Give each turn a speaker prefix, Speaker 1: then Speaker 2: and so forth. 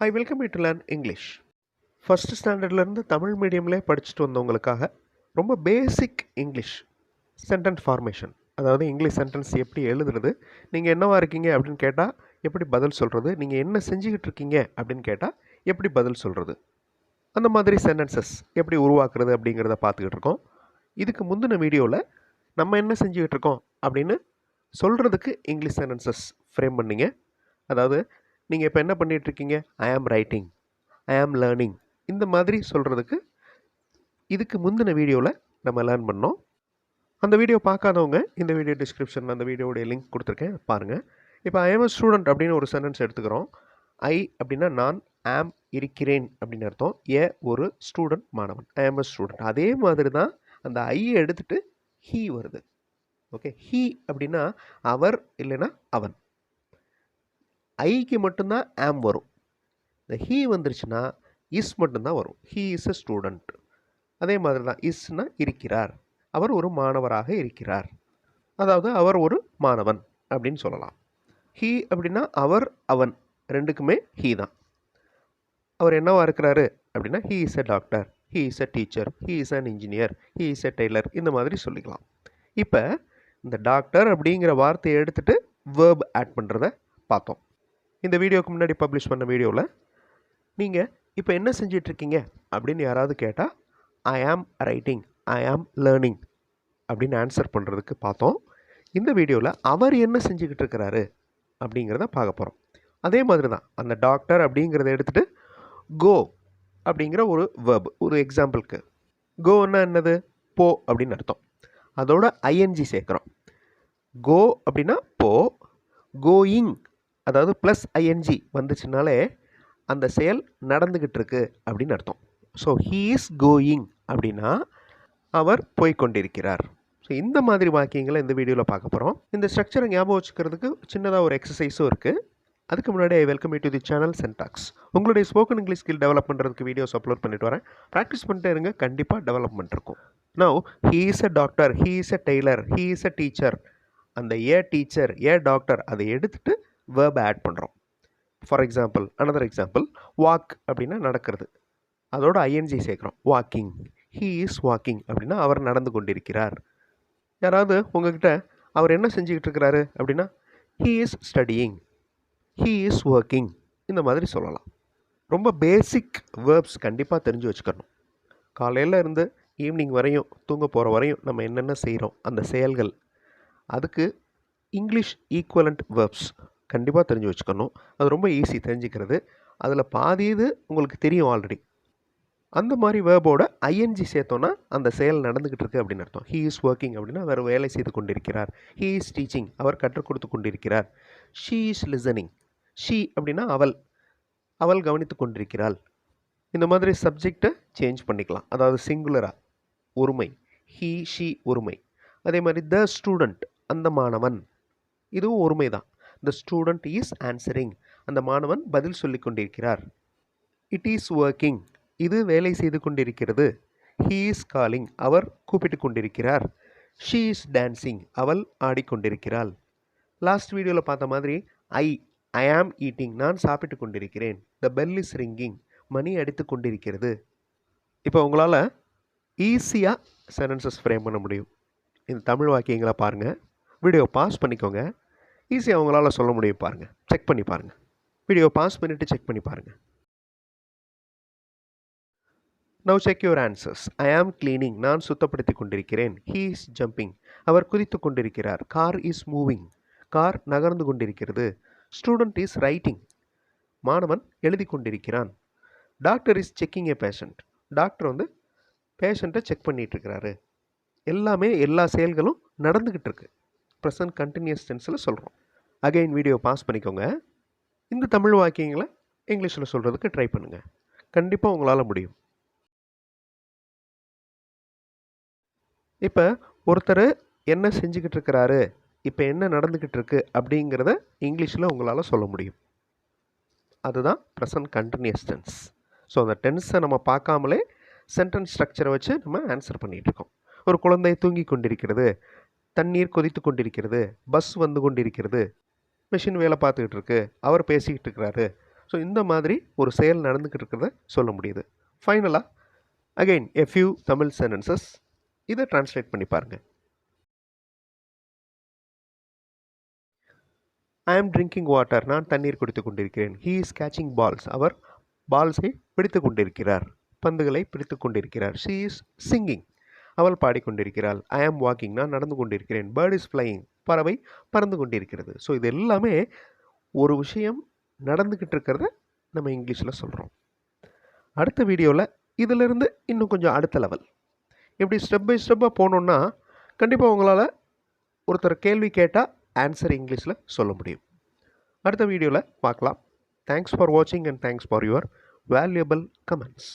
Speaker 1: I welcome you to learn English first ஸ்டாண்டர்ட்லேருந்து Tamil மீடியம்லே படிச்சுட்டு வந்தவங்களுக்காக ரொம்ப பேசிக் இங்கிலீஷ் சென்டென்ஸ் ஃபார்மேஷன் அதாவது இங்கிலீஷ் சென்டென்ஸ் எப்படி எழுதுறது நீங்கள் என்னவா இருக்கீங்க அப்படின்னு கேட்டால் எப்படி பதில் சொல்கிறது நீங்கள் என்ன செஞ்சுக்கிட்டு இருக்கீங்க அப்படின்னு கேட்டால் எப்படி பதில் சொல்கிறது அந்த மாதிரி சென்டென்சஸ் எப்படி உருவாக்குறது அப்படிங்கிறத பார்த்துக்கிட்டு இருக்கோம். இதுக்கு முந்தின வீடியோவில் நம்ம என்ன செஞ்சுக்கிட்டு இருக்கோம் அப்படின்னு சொல்கிறதுக்கு இங்கிலீஷ் சென்டென்சஸ் ஃப்ரேம் பண்ணீங்க. அதாவது நீங்கள் இப்போ என்ன பண்ணிகிட்ருக்கீங்க ஐ ஆம் ரைட்டிங் ஐ ஆம் லேர்னிங் இந்த மாதிரி சொல்கிறதுக்கு இதுக்கு முந்தின வீடியோவில் நம்ம லேர்ன் பண்ணோம். அந்த வீடியோ பார்க்காதவங்க இந்த வீடியோ டிஸ்கிரிப்ஷனில் அந்த வீடியோடைய லிங்க் கொடுத்துருக்கேன். பாருங்கள் இப்போ ஐ எம் ஸ்டூடெண்ட் அப்படின்னு ஒரு சென்டென்ஸ் எடுத்துக்கிறோம். ஐ அப்படின்னா நான் ஆம் இருக்கிறேன் அப்படின்னு அர்த்தம். ஏ ஒரு ஸ்டூடெண்ட் மாணவன். ஐ ஆம் ஸ்டூடெண்ட் அதே மாதிரி தான் அந்த ஐயை எடுத்துகிட்டு ஹீ வருது. ஓகே ஹீ அப்படின்னா அவர் இல்லைன்னா அவன். ஐக்கு மட்டும்தான் ஆம் வரும். இந்த ஹீ வந்துருச்சுன்னா இஸ் மட்டும்தான் வரும். ஹீ இஸ் அ ஸ்டூடெண்ட் அதே மாதிரி தான் இஸ்னா இருக்கிறார். அவர் ஒரு மாணவராக இருக்கிறார். அதாவது அவர் ஒரு மாணவன் அப்படின்னு சொல்லலாம். ஹீ அப்படின்னா அவர் அவன். ரெண்டுக்குமே ஹீ தான். அவர் என்னவா இருக்கிறாரு அப்படின்னா he is a doctor he is a teacher he is an engineer he is a tailor இந்த மாதிரி சொல்லிக்கலாம். இப்போ இந்த டாக்டர் அப்படிங்கிற வார்த்தையை எடுத்துகிட்டு வேர்ப் ஆட் பண்ணுறத பார்த்தோம். இந்த வீடியோக்கு முன்னாடி பப்ளிஷ் பண்ண வீடியோவில் நீங்கள் இப்போ என்ன செஞ்சிட்ருக்கீங்க அப்படின்னு யாராவது கேட்டால் ஐ ஆம் ரைட்டிங் ஐ ஆம் லேர்னிங் அப்படின்னு ஆன்சர் பண்ணுறதுக்கு பார்த்தோம். இந்த வீடியோவில் அவர் என்ன செஞ்சுக்கிட்டு இருக்கிறாரு அப்படிங்கிறத பார்க்க போகிறோம் அதே மாதிரி தான் அந்த டாக்டர் அப்படிங்கிறத எடுத்துகிட்டு கோ அப்படிங்கிற ஒரு வேர்ப் ஒரு எக்ஸாம்பிளுக்கு கோன்னா என்னது? போ அப்படின்னு அர்த்தம். அதோட ஐஎன்ஜி சேர்க்குறோம். கோ அப்படின்னா போ கோயிங் அதாவது ப்ளஸ் ஐஎன்ஜி வந்துச்சுனாலே அந்த செயல் நடந்துக்கிட்டு இருக்கு அப்படின்னு அர்த்தம். ஸோ ஹீ இஸ் கோயிங் அப்படின்னா அவர் போய்கொண்டிருக்கிறார் ஸோ இந்த மாதிரி வாக்கியங்களை இந்த வீடியோவில் பார்க்க போகிறோம் இந்த ஸ்ட்ரக்சரை ஞாபகம் வச்சுக்கிறதுக்கு சின்னதாக ஒரு எக்ஸசைஸும் இருக்குது அதுக்கு முன்னாடி I welcome to the channel Centax உங்களுடைய ஸ்போக்கன் இங்கிலீஷ் ஸ்கில் டெவலப் பண்ணுறதுக்கு வீடியோஸ் அப்லோட் பண்ணிட்டு வரேன். ப்ராக்டிஸ் பண்ணிட்டே இருங்க கண்டிப்பாக டெவலப்மெண்ட் இருக்கும். No he is a doctor he is a tailor he is a teacher அந்த ஏ டீச்சர் ஏ டாக்டர் அதை எடுத்துகிட்டு வேர்பை ஆட் பண்ணுறோம் for example another example walk அப்படின்னா நடக்கிறது. அதோட ஐஎன்ஜி சேர்க்குறோம். வாக்கிங் ஹீ இஸ் வாக்கிங் அப்படின்னா அவர் நடந்து கொண்டிருக்கிறார். யாராவது உங்ககிட்ட அவர் என்ன செஞ்சுக்கிட்டு இருக்கிறாரு அப்படின்னா he is studying he is working இந்த மாதிரி சொல்லலாம். ரொம்ப பேசிக் வேர்ப்ஸ் கண்டிப்பாக தெரிஞ்சு வச்சுக்கணும். காலையில் இருந்து ஈவினிங் வரையும் தூங்க போகிற வரையும் நம்ம என்னென்ன செய்கிறோம் அந்த செயல்கள். அதுக்கு இங்கிலீஷ் ஈக்குவலண்ட் வேர்ப்ஸ் கண்டிப்பாக தெரிஞ்சு வச்சுக்கணும். அது ரொம்ப ஈஸி தெரிஞ்சுக்கிறது. அதில் பாதி இது உங்களுக்கு தெரியும் ஆல்ரெடி அந்த மாதிரி வேர்போட ஐஎன்ஜி சேர்த்தோன்னா அந்த செயல் நடந்துக்கிட்டு இருக்கு அப்படின்னு அர்த்தம். ஹீ இஸ் ஒர்க்கிங் அப்படின்னா அவர் வேலை செய்து கொண்டிருக்கிறார். ஹீ இஸ் டீச்சிங் அவர் கற்றுக் கொடுத்து கொண்டிருக்கிறார். ஷீ இஸ் லிசனிங் ஷீ அப்படின்னா அவள். அவள் கவனித்து கொண்டிருக்கிறாள். இந்த மாதிரி சப்ஜெக்டை சேஞ்ச் பண்ணிக்கலாம். அதாவது சிங்குலராக ஒருமை. ஹீ ஷீ ஒருமை. அதே மாதிரி த ஸ்டூடெண்ட் அந்த மாணவன் இதுவும் ஒருமை தான் த ஸ்டூடெண்ட் இஸ் ஆன்சரிங் அந்த மாணவன் பதில் சொல்லி கொண்டிருக்கிறார் இட் இஸ் ஒர்க்கிங் இது வேலை செய்து கொண்டிருக்கிறது. ஹீ இஸ் காலிங் அவர் கூப்பிட்டு கொண்டிருக்கிறார். ஷீ இஸ் டான்சிங் அவள் ஆடிக்கொண்டிருக்கிறாள். லாஸ்ட் வீடியோவில் பார்த்த மாதிரி ஐ ஐ ஆம் ஈட்டிங் நான் சாப்பிட்டு கொண்டிருக்கிறேன். த பெல் இஸ் ரிங்கிங் மணி அடித்து கொண்டிருக்கிறது. இப்போ உங்களால் ஈஸியாக சென்டென்சஸ் ஃப்ரேம் பண்ண முடியும். இந்த தமிழ் வாக்கியங்களை பாருங்கள் வீடியோ பாஸ் பண்ணிக்கோங்க. ஈஸியாக அவங்களால சொல்ல முடியும் பாருங்கள் செக் பண்ணி பாருங்கள் வீடியோ பாஸ் பண்ணிவிட்டு செக் பண்ணி பாருங்கள் now check your answers I am cleaning நான் சுத்தப்படுத்தி கொண்டிருக்கிறேன். ஹீ இஸ் ஜம்பிங் அவர் குதித்து கொண்டிருக்கிறார். கார் இஸ் மூவிங் கார் நகர்ந்து கொண்டிருக்கிறது. ஸ்டூடெண்ட் இஸ் ரைட்டிங் மாணவன் எழுதி கொண்டிருக்கிறான். Doctor is checking a patient doctor வந்து பேஷண்ட்டை செக் பண்ணிகிட்ருக்கிறாரு எல்லாமே எல்லா செயல்களும் நடந்துக்கிட்டு இருக்கு. ப்ரெசன்ட் கண்டினியூஸ் டென்ஸில் சொல்கிறோம் அகைன் வீடியோ பாஸ் பண்ணிக்கோங்க. இந்த தமிழ் வாக்கியங்களை இங்கிலீஷில் சொல்கிறதுக்கு ட்ரை பண்ணுங்கள் கண்டிப்பாக உங்களால் முடியும். இப்போ ஒருத்தர் என்ன செஞ்சுக்கிட்டு இருக்கிறாரு இப்போ என்ன நடந்துக்கிட்டு இருக்கு அப்படிங்கிறத இங்கிலீஷில் உங்களால் சொல்ல முடியும். அதுதான் ப்ரெசன்ட் கண்டினியூஸ் டென்ஸ் ஸோ அந்த டென்ஸை நம்ம பார்க்காமலே சென்டென்ஸ் ஸ்ட்ரக்சரை வச்சு நம்ம ஆன்சர் பண்ணிகிட்ருக்கோம் ஒரு குழந்தை தூங்கி கொண்டிருக்கிறது தண்ணீர் கொதித்து கொண்டிருக்கிறது பஸ் வந்து கொண்டிருக்கிறது மிஷின் வேலை பார்த்துக்கிட்டு இருக்கு. அவர் பேசிக்கிட்டு இருக்கிறாரு. ஸோ இந்த மாதிரி ஒரு செயல் நடந்துக்கிட்டு இருக்கிறத சொல்ல முடியுது. ஃபைனலாக again a few Tamil sentences இதை டிரான்ஸ்லேட் பண்ணி பாருங்கள் ஐ ஆம் ட்ரிங்கிங் வாட்டர் நான் தண்ணீர் குடித்து கொண்டிருக்கிறேன். ஹீ இஸ் கேச்சிங் பால்ஸ் அவர் பால்ஸை பிடித்து கொண்டிருக்கிறார். பந்துகளை பிடித்து கொண்டிருக்கிறார். ஷீ இஸ் சிங்கிங் அவள் பாடிக்கொண்டிருக்கிறாள். ஐ ஆம் வாக்கிங் நான் நடந்து கொண்டிருக்கிறேன். பேர்ட் இஸ் ஃப்ளையிங் பறவை பறந்து கொண்டிருக்கிறது. ஸோ இது எல்லாமே ஒரு விஷயம் நடந்துக்கிட்டு இருக்கிறத நம்ம இங்கிலீஷில் சொல்கிறோம் அடுத்த வீடியோவில் இதிலிருந்து இன்னும் கொஞ்சம் அடுத்த லெவல் இப்படி ஸ்டெப் பை ஸ்டெப்பாக போனோன்னா கண்டிப்பாக உங்களால் ஒருத்தர் கேள்வி கேட்டால் ஆன்சர் இங்கிலீஷில் சொல்ல முடியும். அடுத்த வீடியோவில் பார்க்கலாம். தேங்க்ஸ் ஃபார் வாட்சிங் and thanks for your valuable comments